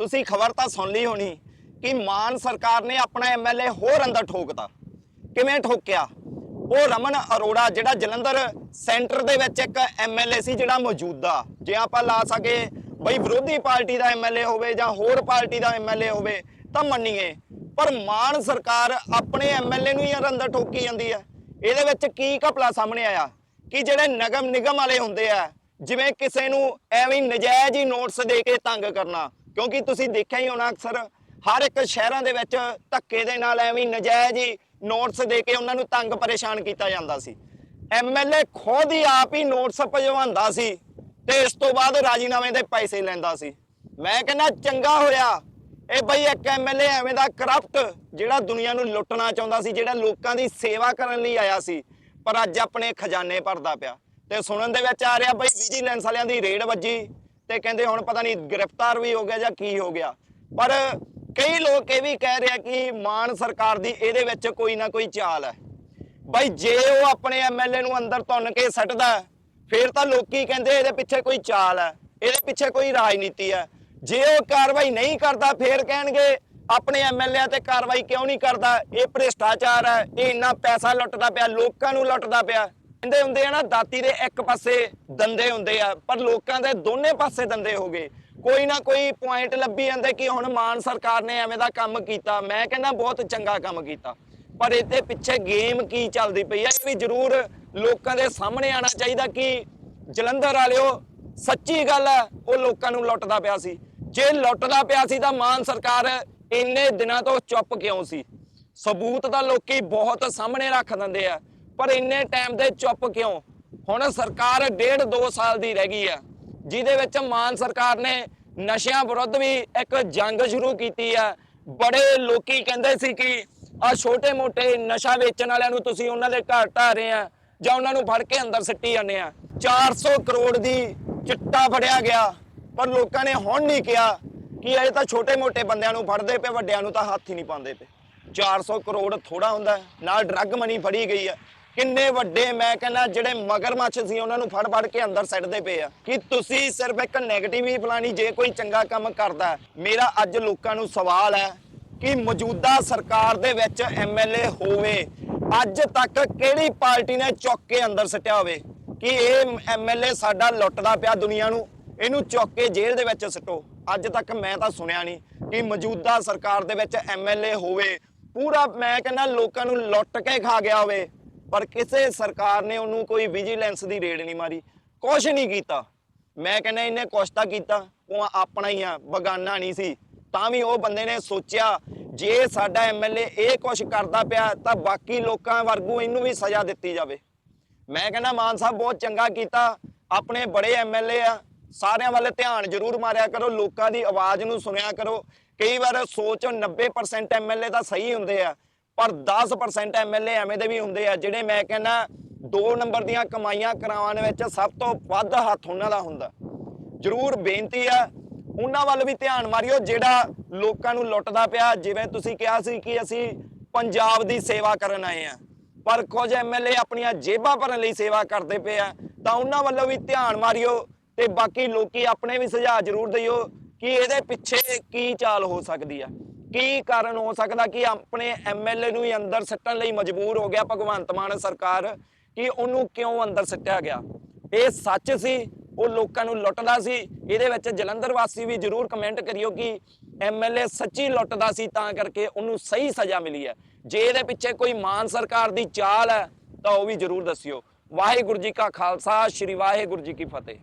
ਤੁਸੀਂ ਖਬਰ ਤਾਂ ਸੁਣ ਲਈ ਹੋਣੀ ਕਿ ਮਾਨ ਸਰਕਾਰ ਨੇ ਆਪਣਾ ਐਮਐਲਏ ਹੋਰ ਅੰਦਰ ਠੋਕਦਾ ਕਿਵੇਂ ਠੋਕਿਆ? ਉਹ ਰਮਨ ਅਰੋੜਾ, ਜਿਹੜਾ ਜਲੰਧਰ ਸੈਂਟਰ ਦੇ ਵਿੱਚ ਇੱਕ ਐਮਐਲਏ ਸੀ ਜਿਹੜਾ ਮੌਜੂਦਾ, ਜੇ ਆਪਾਂ ਲਾ ਸਕੇ ਬਈ ਵਿਰੋਧੀ ਪਾਰਟੀ ਦਾ ਐਮਐਲਏ ਹੋਵੇ ਜਾਂ ਹੋਰ ਪਾਰਟੀ ਦਾ ਐਮਐਲਏ ਹੋਵੇ, ਤਾਂ ਮੰਨੀਏ। ਪਰ ਮਾਨ ਸਰਕਾਰ ਆਪਣੇ ਐਮਐਲਏ ਨੂੰ ਹੀ ਅੰਦਰ ਠੋਕੀ ਜਾਂਦੀ ਹੈ। ਇਹਦੇ ਵਿੱਚ ਕੀ ਘਪਲਾ ਸਾਹਮਣੇ ਆਇਆ? ਕਿ ਜਿਹੜੇ ਨਗਮ ਨਿਗਮ ਵਾਲੇ ਹੁੰਦੇ ਆ, ਜਿਵੇਂ ਕਿਸੇ ਨੂੰ ਐਵੇਂ ਨਜਾਇਜ਼ ਹੀ ਨੋਟਸ ਦੇ ਕੇ ਤੰਗ ਕਰਨਾ ਕਿਉਂਕਿ ਤੁਸੀਂ ਦੇਖਿਆ ਹੀ ਹੋਣਾ ਅਕਸਰ, ਹਰ ਇੱਕ ਸ਼ਹਿਰਾਂ ਦੇ ਵਿੱਚ ਧੱਕੇ ਦੇ ਨਾਲ ਐਵੇਂ ਹੀ ਨਜਾਇਜ਼ ਹੀ ਨੋਟਸ ਦੇ ਕੇ ਉਹਨਾਂ ਨੂੰ ਤੰਗ ਪਰੇਸ਼ਾਨ ਕੀਤਾ ਜਾਂਦਾ ਸੀ। ਐਮਐਲਏ ਖੁਦ ਹੀ ਆਪ ਹੀ ਨੋਟਸ ਭਜਵਾਉਂਦਾ ਸੀ ਤੇ ਇਸ ਤੋਂ ਬਾਅਦ ਰਾਜੀਨਾਮੇ ਦੇ ਪੈਸੇ ਲੈਂਦਾ ਸੀ। ਮੈਂ ਕਹਿੰਦਾ, ਚੰਗਾ ਹੋਇਆ। ਇਹ ਬਈ ਇੱਕ ਐਮਐਲਏ ਐਵੇਂ ਦਾ ਕਰਪਟ ਜਿਹੜਾ ਦੁਨੀਆ ਨੂੰ ਲੁੱਟਣਾ ਚਾਹੁੰਦਾ ਸੀ, ਜਿਹੜਾ ਲੋਕਾਂ ਦੀ ਸੇਵਾ ਕਰਨ ਲਈ ਆਇਆ ਸੀ, ਪਰ ਅੱਜ ਆਪਣੇ ਖਜ਼ਾਨੇ ਭਰਦਾ ਪਿਆ। ਤੇ ਸੁਣਨ ਦੇ ਵਿੱਚ ਆ ਰਿਹਾ ਬਈ ਵਿਜੀਲੈਂਸ ਵਾਲਿਆਂ ਦੀ ਰੇਡ ਵੱਜੀ। ਤੇ ਕਹਿੰਦੇ ਹੁਣ ਪਤਾ ਨਹੀਂ ਗ੍ਰਿਫਤਾਰ ਵੀ ਹੋ ਗਿਆ ਜਾਂ ਕੀ ਹੋ ਗਿਆ। ਪਰ ਕਈ ਲੋਕ ਇਹ ਵੀ ਕਹਿ ਰਿਹਾ ਕਿ ਮਾਨ ਸਰਕਾਰ ਦੀ ਇਹਦੇ ਵਿੱਚ ਕੋਈ ਨਾ ਕੋਈ ਚਾਲ ਹੈ। ਬਾਈ ਜੇ ਉਹ ਆਪਣੇ ਐਮਐਲਏ ਨੂੰ ਅੰਦਰ ਤੁੰਨ ਕੇ ਸੱਟਦਾ ਹੈ, ਫਿਰ ਤਾਂ ਲੋਕੀ ਕਹਿੰਦੇ ਇਹਦੇ ਪਿੱਛੇ ਕੋਈ ਚਾਲ ਹੈ ਇਹਦੇ ਪਿੱਛੇ ਕੋਈ ਰਾਜਨੀਤੀ ਹੈ। ਜੇ ਉਹ ਕਾਰਵਾਈ ਨਹੀਂ ਕਰਦਾ ਫਿਰ ਕਹਿਣਗੇ ਆਪਣੇ ਐਮਐਲਏ ਤੇ ਕਾਰਵਾਈ ਕਿਉਂ ਨਹੀਂ ਕਰਦਾ? ਇਹ ਭ੍ਰਿਸ਼ਟਾਚਾਰ ਹੈ ਇਹ ਇੰਨਾ ਪੈਸਾ ਲੁੱਟਦਾ ਪਿਆ ਲੋਕਾਂ ਨੂੰ ਲੁੱਟਦਾ ਪਿਆ। ਕਹਿੰਦੇ ਹੁੰਦੇ ਆ ਨਾ, ਦਾਤੀ ਦੇ ਇੱਕ ਪਾਸੇ ਦੰਦੇ ਹੁੰਦੇ ਆ, ਪਰ ਲੋਕਾਂ ਦੇ ਦੋਨੇ ਪਾਸੇ ਦੰਦੇ ਹੋ ਗਏ। ਕੋਈ ਨਾ ਕੋਈ ਪੁਆਇੰਟ ਲੱਭੀ ਜਾਂਦੇ ਕਿ ਹੁਣ ਮਾਨ ਸਰਕਾਰ ਨੇ ਐਵੇਂ ਦਾ ਕੰਮ ਕੀਤਾ। ਮੈਂ ਕਹਿੰਦਾ ਬਹੁਤ ਚੰਗਾ ਕੰਮ ਕੀਤਾ। ਪਰ ਇਹਦੇ ਪਿੱਛੇ ਗੇਮ ਕੀ ਚੱਲਦੀ ਪਈ ਹੈ ਇਹ ਵੀ ਜ਼ਰੂਰ ਲੋਕਾਂ ਦੇ ਸਾਹਮਣੇ ਆਣਾ ਚਾਹੀਦਾ ਕਿ ਜਲੰਧਰ ਵਾਲਿਓ, ਸੱਚੀ ਗੱਲ ਹੈ ਉਹ ਲੋਕਾਂ ਨੂੰ ਲੁੱਟਦਾ ਪਿਆ ਸੀ। ਜੇ ਲੁੱਟਦਾ ਪਿਆ ਸੀ ਤਾਂ ਮਾਨ ਸਰਕਾਰ ਇੰਨੇ ਦਿਨਾਂ ਤੋਂ ਚੁੱਪ ਕਿਉਂ ਸੀ? ਸਬੂਤ ਤਾਂ ਲੋਕੀ ਬਹੁਤ ਸਾਹਮਣੇ ਰੱਖ ਦਿੰਦੇ ਆ। ਪਰ ਇੰਨੇ ਟਾਈਮ ਦੇ ਚੁੱਪ ਕਿਉਂ? ਹੁਣ ਸਰਕਾਰ ਡੇਢ 2 ਸਾਲ ਦੀ ਰਹਿ ਗਈ ਆ ਜਿਹਦੇ ਵਿੱਚ ਮਾਨ ਸਰਕਾਰ ਨੇ ਨਸ਼ਿਆਂ ਵਿਰੁੱਧ ਵੀ ਇੱਕ ਜੰਗ ਸ਼ੁਰੂ ਕੀਤੀ ਆ ਬੜੇ ਲੋਕੀ ਕਹਿੰਦੇ ਸੀ ਕਿ ਆ ਛੋਟੇ-ਮੋਟੇ ਨਸ਼ਾ ਵੇਚਣ ਵਾਲਿਆਂ ਨੂੰ ਤੁਸੀਂ ਉਹਨਾਂ ਦੇ ਘਰ ਢਾ ਰਹੇ ਆ ਜਾਂ ਉਹਨਾਂ ਨੂੰ ਫੜ ਕੇ ਅੰਦਰ ਸਿੱਟੀ ਜਾਂਦੇ ਆ। 400 ਕਰੋੜ ਦੀ ਚਿੱਟਾ ਫੜਿਆ ਗਿਆ, ਪਰ ਲੋਕਾਂ ਨੇ ਹੁਣ ਨਹੀਂ ਕਿਹਾ ਕਿ ਇਹ ਤਾਂ ਛੋਟੇ-ਮੋਟੇ ਬੰਦਿਆਂ ਨੂੰ ਫੜਦੇ ਪਏ, ਵੱਡਿਆਂ ਨੂੰ ਤਾਂ ਹੱਥ ਹੀ ਨਹੀਂ ਪਾਉਂਦੇ ਪਏ। 400 ਕਰੋੜ ਥੋੜਾ ਹੁੰਦਾ, ਨਾਲ ਡਰੱਗ ਮਨੀ ਫੜੀ ਗਈ ਹੈ। ਕਿੰਨੇ ਵੱਡੇ ਮੈਂ ਕਹਿੰਦਾ ਜਿਹੜੇ ਮਗਰਮੱਛ ਸੀ ਉਹਨਾਂ ਨੂੰ ਫੜ ਫੜ ਕੇ ਅੰਦਰ ਸੱਟਦੇ ਪਏ ਆ। ਕਿ ਤੁਸੀਂ ਸਿਰਫ ਇੱਕ ਨੈਗੇਟਿਵ ਹੀ ਫਲਾਣੀ ਜੇ ਕੋਈ ਚੰਗਾ ਕੰਮ ਕਰਦਾ ਮੇਰਾ ਅੱਜ ਲੋਕਾਂ ਨੂੰ ਸਵਾਲ ਹੈ ਕਿ ਮੌਜੂਦਾ ਸਰਕਾਰ ਦੇ ਵਿੱਚ ਐਮਐਲਏ ਹੋਵੇ, ਅੱਜ ਤੱਕ ਕਿਹੜੀ ਪਾਰਟੀ ਨੇ ਚੁੱਕ ਕੇ ਅੰਦਰ ਸੱਟਿਆ ਹੋਵੇ? ਕਿ ਇਹ ਐਮਐਲਏ ਸਾਡਾ ਲੁੱਟਦਾ ਪਿਆ ਦੁਨੀਆ ਨੂੰ? ਇਹਨੂੰ ਚੁੱਕ ਕੇ ਜੇਲ੍ਹ ਦੇ ਵਿੱਚ ਸੱਟੋ। ਅੱਜ ਤੱਕ ਮੈਂ ਤਾਂ ਸੁਣਿਆ ਨਹੀਂ ਕਿ ਮੌਜੂਦਾ ਸਰਕਾਰ ਦੇ ਵਿੱਚ ਐਮਐਲਏ ਹੋਵੇ। ਪੂਰਾ ਮੈਂ ਕਹਿੰਦਾ ਲੋਕਾਂ ਨੂੰ ਲੁੱਟ ਕੇ ਖਾ ਗਿਆ ਹੋਵੇ। ਪਰ ਕਿਸੇ ਸਰਕਾਰ ਨੇ ਉਹਨੂੰ ਕੋਈ ਵਿਜੀਲੈਂਸ ਦੀ ਰੇਡ ਨਹੀਂ ਮਾਰੀ। ਕੁਛ ਨਹੀਂ ਕੀਤਾ। ਮੈਂ ਕਹਿੰਦਾ ਇਹਨੇ ਕੁਛ ਤਾਂ ਕੀਤਾ। ਉਹ ਆਪਣਾ ਹੀ ਆ, ਬਗਾਨਾ ਨਹੀਂ ਸੀ। ਤਾਂ ਵੀ ਉਹ ਬੰਦੇ ਨੇ ਸੋਚਿਆ, ਜੇ ਸਾਡਾ ਐਮਐਲਏ ਇਹ ਕੁਛ ਕਰਦਾ ਪਿਆ, ਤਾਂ ਬਾਕੀ ਲੋਕਾਂ ਵਰਗੂ ਇਹਨੂੰ ਵੀ ਸਜ਼ਾ ਦਿੱਤੀ ਜਾਵੇ। ਮੈਂ ਕਹਿੰਦਾ ਮਾਨ ਸਾਹਿਬ ਬਹੁਤ ਚੰਗਾ ਕੀਤਾ। ਆਪਣੇ ਬੜੇ ਐਮਐਲਏ ਆ। ਸਾਰਿਆਂ ਵੱਲ ਧਿਆਨ ਜ਼ਰੂਰ ਮਾਰਿਆ ਕਰੋ। ਲੋਕਾਂ ਦੀ ਆਵਾਜ਼ ਨੂੰ ਸੁਣਿਆ ਕਰੋ। ਕਈ ਵਾਰ ਸੋਚ 90% ਐਮਐਲਏ ਤਾਂ ਸਹੀ ਹੁੰਦੇ ਆ। ਪਰ 10% ਐਮਐਲਏ ਐਵੇਂ ਦੇ ਵੀ ਹੁੰਦੇ ਆ ਜਿਹੜੇ ਮੈਂ ਕਹਿੰਦਾ ਦੋ ਨੰਬਰ ਦੀਆਂ ਕਮਾਈਆਂ ਕਰਾਉਣ ਵਿੱਚ ਸਭ ਤੋਂ ਵੱਧ ਹੱਥ ਉਹਨਾਂ ਦਾ ਹੁੰਦਾ। ਜ਼ਰੂਰ ਬੇਨਤੀ ਆ, ਉਹਨਾਂ ਵੱਲ ਵੀ ਧਿਆਨ ਮਾਰਿਓ ਜਿਹੜਾ ਲੋਕਾਂ ਨੂੰ ਲੁੱਟਦਾ ਪਿਆ, ਜਿਵੇਂ ਤੁਸੀਂ ਕਿਹਾ ਸੀ ਕਿ ਅਸੀਂ ਪੰਜਾਬ ਦੀ ਸੇਵਾ ਕਰਨ ਆਏ ਆ। ਪਰ ਕੁਝ ਐਮਐਲਏ ਆਪਣੀਆਂ ਜੇਬਾਂ ਭਰਨ ਲਈ ਸੇਵਾ ਕਰਦੇ ਪਏ ਆ, ਤਾਂ ਉਹਨਾਂ ਵੱਲੋਂ ਵੀ ਧਿਆਨ ਮਾਰਿਓ ਤੇ ਬਾਕੀ ਲੋਕੀ ਆਪਣੇ ਵੀ ਸੁਝਾਅ ਜ਼ਰੂਰ ਦਿਓ ਕਿ ਇਹਦੇ ਪਿੱਛੇ ਕੀ ਚਾਲ ਹੋ ਸਕਦੀ ਆ। ਕੀ ਕਾਰਨ ਹੋ ਸਕਦਾ ਕਿ ਆਪਣੇ ਐਮਐਲਏ ਨੂੰ ਹੀ ਅੰਦਰ ਸੱਟਣ ਲਈ ਮਜਬੂਰ ਹੋ ਗਿਆ ਭਗਵੰਤ ਮਾਨ ਸਰਕਾਰ? ਕਿ ਉਹਨੂੰ ਕਿਉਂ ਅੰਦਰ ਸੱਟਿਆ ਗਿਆ? ਇਹ ਸੱਚ ਸੀ, ਉਹ ਲੋਕਾਂ ਨੂੰ ਲੁੱਟਦਾ ਸੀ। ਇਹਦੇ ਵਿੱਚ ਜਲੰਧਰ ਵਾਸੀ ਵੀ ਜਰੂਰ ਕਮੈਂਟ ਕਰਿਓ ਕਿ ਐਮਐਲਏ ਸੱਚੀ ਲੁੱਟਦਾ ਸੀ, ਤਾਂ ਕਰਕੇ ਉਹਨੂੰ ਸਹੀ ਸਜ਼ਾ ਮਿਲੀ ਹੈ। ਜੇ ਇਹਦੇ ਪਿੱਛੇ ਕੋਈ ਮਾਨ ਸਰਕਾਰ ਦੀ ਚਾਲ ਹੈ, ਤਾਂ ਉਹ ਵੀ ਜਰੂਰ ਦੱਸਿਓ। ਵਾਹਿਗੁਰੂ ਜੀ ਕਾ ਖਾਲਸਾ, ਸ੍ਰੀ ਵਾਹਿਗੁਰੂ ਜੀ ਕੀ ਫਤਿਹ।